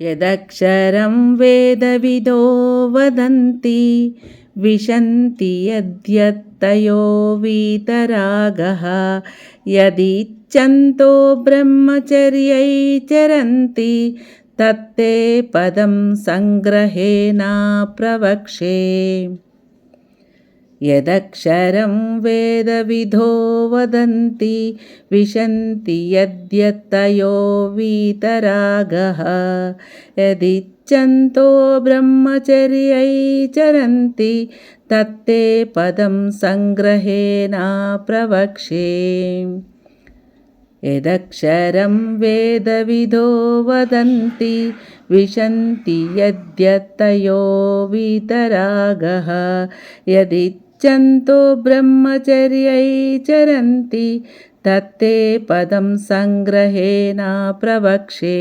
यदक्षरं वेदविदो वदन्ति विशन्ति यद्यत्तयो वीतरागः। यदिच्छन्तो ब्रह्मचर्यै चरन्ति तत्ते पदं सङ्ग्रहेणा प्रवक्षे यदक्षरं वेदविधो वदन्ति विशन्ति यद्यतयो वीतरागः। यदिच्छन्तो ब्रह्मचर्यै चरन्ति तत्ते पदं सङ्ग्रहेणा प्रवक्षे। यदक्षरं वेदविधो वदन्ति विशन्ति यद्यतयो वीतरागः। यदि यच्छन्तो ब्रह्मचर्यै चरन्ति तत्ते पदं सङ्ग्रहेण प्रवक्षे